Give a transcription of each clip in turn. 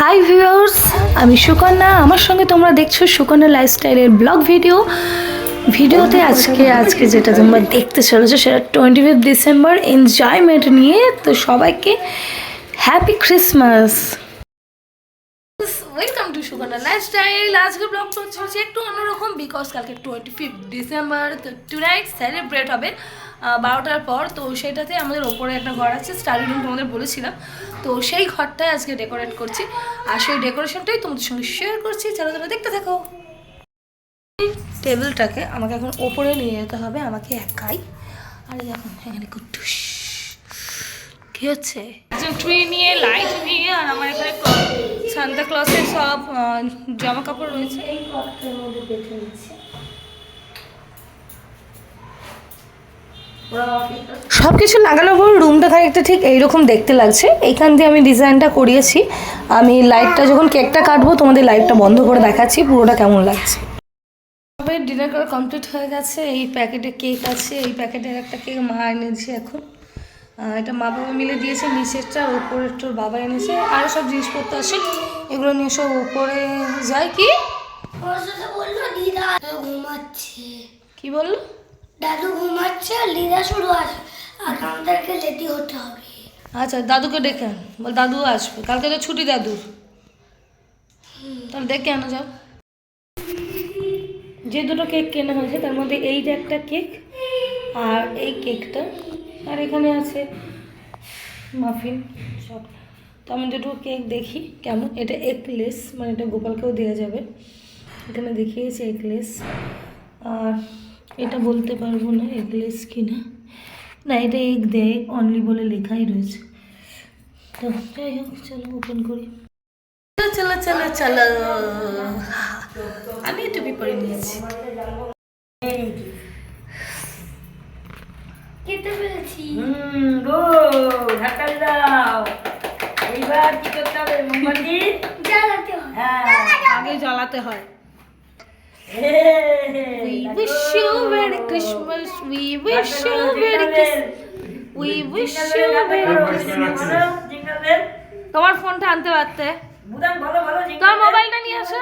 Hi viewers আমি সুকন্যা। আমার সঙ্গে তোমরা দেখছ সুকন্যা লাইফস্টাইলের ব্লগ ভিডিও ভিডিওতে আজকে আজকে যেটা তোমরা দেখতে চলেছো সেটা টোয়েন্টি ফিফ ডিসেম্বর এনজয়মেন্ট নিয়ে। তো সবাইকে happy Christmas welcome to Sukanya lifestyle আজকে ব্লগ চলছে একটু অন্যরকম বিকজ কালকে টোয়েন্টি ফিফথ ডিসেম্বর তো টুনাইট সেলিব্রেট হবে। বারোটার পর, তো সেটাতে আমাদের ওপরে একটা ঘর আছে স্টাডি রুম তোমাদের বলেছিলাম। তো সেই ঘরটায় আজকে ডেকোরেট করছি। আর সেই ডেকোরেশনটাই তোমাদের সঙ্গে শেয়ার করছি। চলো তোমরা দেখতে থাকো। টেবিলটাকে আমাকে এখন ওপরে নিয়ে যেতে হবে, আমাকে একাই। আর দেখো, এখানে কুটুস কি হচ্ছে? ট্রি নিয়ে লাইট নিয়ে, আর আমার এখানে সান্তা ক্লসের সব জামা কাপড় রয়েছে। এই মধ্যে দেখে নিচ্ছি সব কিছু লাগানোর পর রুমটা খানিকটা ঠিক এইরকম দেখতে লাগছে। এইখান দিয়ে আমি ডিজাইনটা করিয়েছি। আমি লাইটটা যখন কেকটা কাটবো তোমাদের লাইটটা বন্ধ করে দেখাচ্ছি পুরোটা কেমন লাগছে। সবাই ডিনার করা কমপ্লিট হয়ে গেছে। এই প্যাকেটে কেক আছে এই প্যাকেটের একটা কেক মা এনেছে এখন। এটা মা বাবা মিলে দিয়েছে নিচেরটা ওপরের তোর বাবা এনেছে। আরও সব জিনিসপত্র আছে এগুলো নিয়ে সব উপরে যায় কি? বলল কি বলল? দাদু ঘুমাচ্ছে আর দিদা শুরু আছে। আর আমাদেরকে রেডি হতে হবে। আচ্ছা দাদুকে ডেকে আন। বল, দাদু আসবে। কালকে তো ছুটি দাদুর তাহলে ডেকে আনো, যাও। যে দুটো কেক কেনা হয়েছে, তার মধ্যে এই যে একটা কেক আর এই কেকটা। আর এখানে আছে মাফিন, সব। তো আমি দুটো কেক দেখি কেমন। এটা একলেস মানে এটা গোপালকেও দেওয়া যাবে। এখানে দেখিয়েছে একলেস। আর এটা বলতে পারব না এগলেস কি না না এটা এগ দেয় অনলি বলে লেখাই রয়েছে। তো যাই হোক চলো ওপেন করি। চলো চলো চলো আমি টুপি পরে নিয়েছি খেতে পেরেছি। হুম গুড হাততালি দাও। এইবার কি করতে হবে মোমবাতি? জ্বালাতে হবে হ্যাঁ আগে জ্বালাতে হয়। We wish you Merry Christmas. We wish you Merry Christmas. We wish you Merry Christmas. তোমার ফোনটা আনতে পারতে। তোমার মোবাইলটা নিয়ে আসো।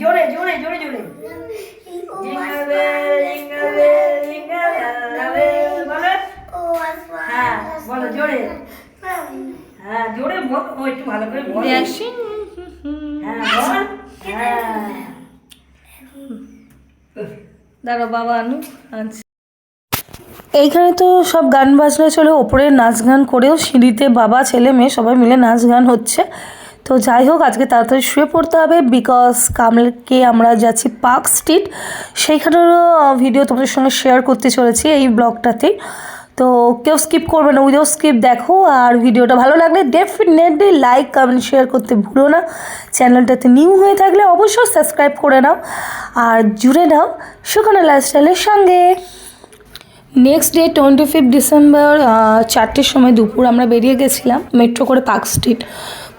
জোরে জোরে জোরে জোরে। হ্যাঁ বলো জোরে। হ্যাঁ জোরে বল। একটু ভালো করে বল। এইখানে তো সব গান বাজনা চলে, ওপরে নাচ গান করেও সিঁড়িতে বাবা, ছেলে, মেয়ে সবাই মিলে নাচ গান হচ্ছে। তো যাই হোক, আজকে তাড়াতাড়ি শুয়ে পড়তে হবে বিকজ কামলকে আমরা যাচ্ছি পার্ক স্ট্রিট সেইখানেরও ভিডিও তোমাদের সঙ্গে শেয়ার করতে চলেছি এই ব্লগটাতেই তো কেউ স্কিপ করবে না, উইদাউট স্কিপ দেখো। আর ভিডিওটা ভালো লাগলে ডেফিনেটলি লাইক কমেন্ট শেয়ার করতে ভুলো না। চ্যানেলটাতে নিউ হয়ে থাকলে অবশ্যই সাবস্ক্রাইব করে নাও। আর জুড়ে নাও সুকনা লাইফস্টাইলের সঙ্গে। Next day twenty fifth December চারটের সময় দুপুর আমরা বেরিয়ে গেছিলাম মেট্রো করে পার্ক স্ট্রিট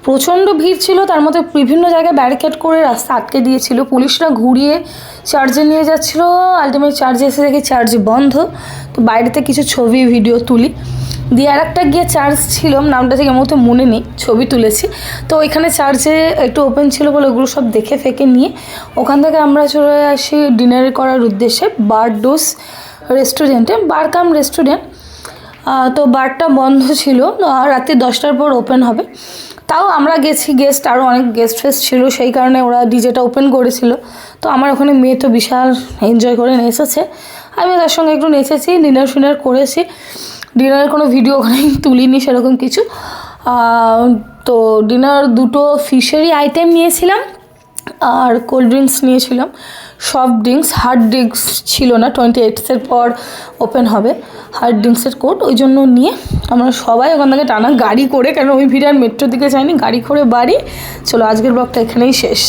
প্রচণ্ড ভিড় ছিল, তার মধ্যে বিভিন্ন জায়গায় ব্যারিকেড করে রাস্তা আটকে দিয়েছিল। পুলিশরা ঘুরিয়ে চার্জে নিয়ে যাচ্ছিল আলটিমেট চার্জে এসে দেখি চার্জ বন্ধ। তো বাইরেতে কিছু ছবি ভিডিও তুলি। দিয়ে আর একটা গিয়ে চার্জ ছিল, নামটা ঠিক মতো মনে নেই, ছবি তুলেছি। তো ওইখানে চার্জে একটু ওপেন ছিল বলে ওগুলো সব দেখে ফেকে নিয়ে ওখান থেকে আমরা চলে আসি ডিনার করার উদ্দেশ্যে বার্ডোস রেস্টুরেন্টে বার কাম রেস্টুরেন্ট তো বারটা বন্ধ ছিল রাত্রি দশটার পর ওপেন হবে। তাও আমরা গেছি গেস্ট আরও অনেক গেস্ট ফেস্ট ছিল, সেই কারণে ওরা ডিজেটা ওপেন করেছিল। তো আমার ওখানে মেয়ে তো বিশাল এনজয় করে নেচেছে। আমি তার সঙ্গে একটু নেচেছি ডিনার ফিনার করেছি। ডিনারের কোনো ভিডিও ওখানে তুলিনি সেরকম কিছু। তো ডিনার দুটো ফিশেরই আইটেম নিয়েছিলাম। আর কোল্ড ড্রিঙ্কস নিয়েছিলাম। সফট ড্রিঙ্কস হার্ড ড্রিঙ্কস ছিল না টোয়েন্টি এইটসের পর ওপেন হবে। হার্ড ড্রিঙ্কসের কোড ওই জন্য নিয়ে আমরা সবাই ওখান থেকে টানা গাড়ি করে, কেন ওই ভিড় আর মেট্রোর দিকে যাইনি, গাড়ি করে বাড়ি। চলো আজকের ব্লগটা এখানেই শেষ।